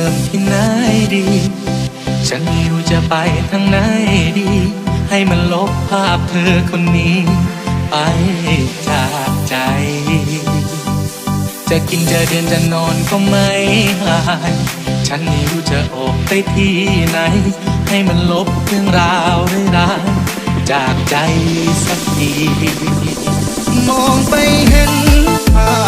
ิมที่ไหนดีฉันไม่รู้จะไปทางไหนดี ให้มันลบภาพเธอคนนี้ ไปจากใจ จะกินจะเดินจะนอนก็ไม่หายฉันไม่รู้จะอกไปที่ไหน ให้มันลบเรื่องราวร้ายจากใจสักทีมองไปเห็นภาพ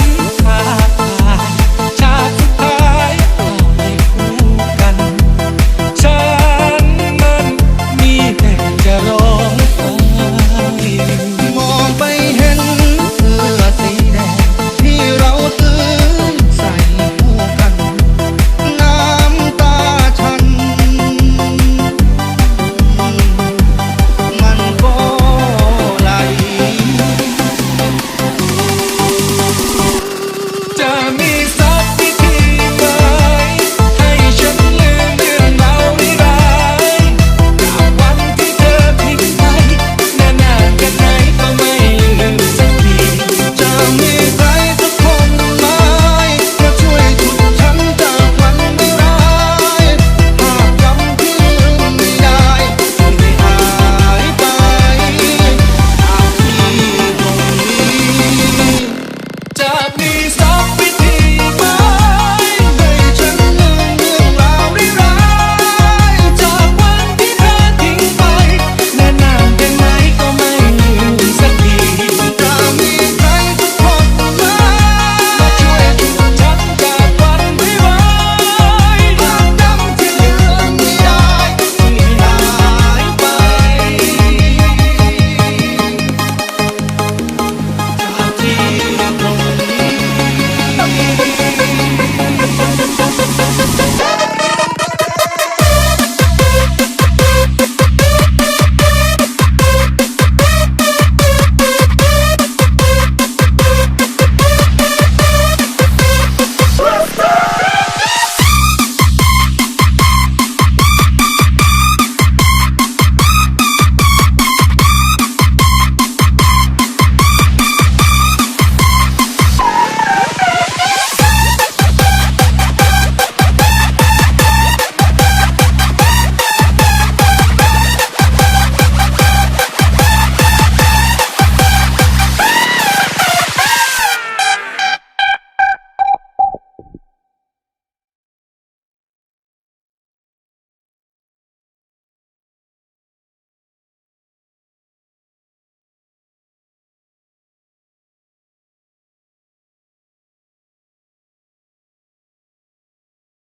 นขาด